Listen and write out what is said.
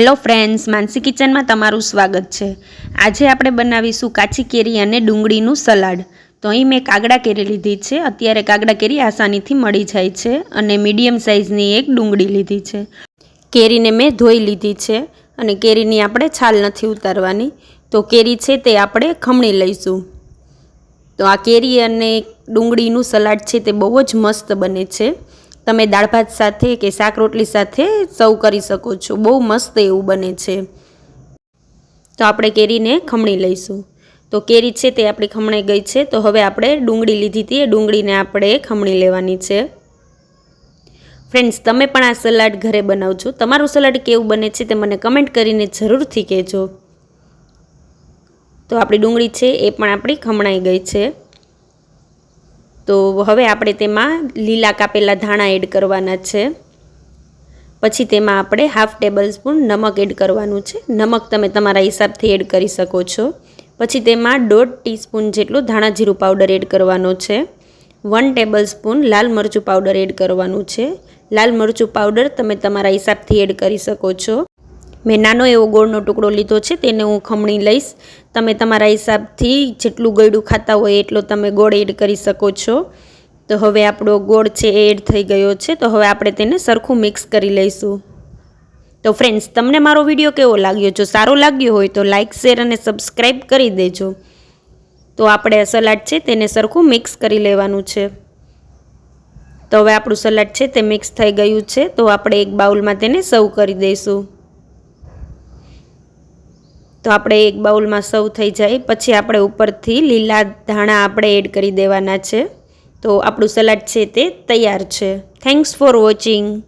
Hello friends, માનસી કિચનમાં તમારું સ્વાગત છે. આજે આપણે બનાવીશું કાચી કેરી અને ડુંગળીનું સલાડ. તો અહીં મેં કાગડા કેરી લીધી છે. અત્યારે કાગડા કેરી આસાનીથી મળી જાય છે અને મીડિયમ સાઇઝની એક ડુંગળી લીધી છે. કેરીને મેં ધોઈ લીધી છે અને કેરીની આપણે છાલ નથી ઉતારવાની. તો કેરી છે તે આપણે ખમણી લઈશું. તો આ કેરી અને ડુંગળીનું સલાડ છે તે બહુ જ મસ્ત બને છે. તમે દાળ ભાત સાથે કે શાક રોટલી સાથે સર્વ કરી શકો છો. બહુ મસ્ત એવું બને છે. તો આપણે કેરીને ખમણી લઈશું. તો કેરી છે તે આપણી ખમણાઈ ગઈ છે. તો હવે આપણે ડુંગળી લીધી હતી. એ ડુંગળીને આપણે ખમણી લેવાની છે. ફ્રેન્ડ્સ, તમે પણ આ સલાડ ઘરે બનાવજો. તમારું સલાડ કેવું બને છે તે મને કમેન્ટ કરીને જરૂરથી કહેજો. તો આપણી ડુંગળી છે એ પણ આપણી ખમણાઈ ગઈ છે. તો હવે આપણે તેમાં લીલા કાપેલા ધાણા એડ કરવાના છે. પછી તેમાં આપણે હાફ ટેબલ સ્પૂન નમક એડ કરવાનું છે. નમક તમે તમારા હિસાબથી એડ કરી શકો છો. પછી તેમાં દોઢ ટીસ્પૂન જેટલું ધાણા જીરું પાવડર એડ કરવાનો છે. વન ટેબલ સ્પૂન લાલ મરચું પાવડર એડ કરવાનું છે. લાલ મરચું પાવડર તમે તમારા હિસાબથી એડ કરી શકો છો. મેં નાનો એવો ગોળનો ટુકડો લીધો છે, તેને હું ખમણી લઈશ. તમે તમારા હિસાબથી જેટલું ગળ્યું ખાતા હોય એટલો તમે ગોળ એડ કરી શકો છો. તો હવે આપણો ગોળ છે એ એડ થઈ ગયો છે, તો હવે આપણે તેને સરખું મિક્સ કરી લઈશું. તો ફ્રેન્ડ્સ તમને મારો વીડિયો કેવો લાગ્યો? જો સારો લાગ્યો હોય તો લાઇક શેર અને સબસ્ક્રાઈબ કરી દેજો. તો આપણે સલાડ છે તેને સરખું મિક્સ કરી લેવાનું છે. તો હવે આપણું સલાડ છે તે મિક્સ થઈ ગયું છે, તો આપણે એક બાઉલમાં તેને સર્વ કરી દઈશું. તો આપણે એક બાઉલમાં સૌ થઈ જાય. પછી આપણે ઉપરથી લીલા ધાણા આપણે એડ કરી દેવાના છે. તો આપણું સલાડ છે તે તૈયાર છે. Thanks for watching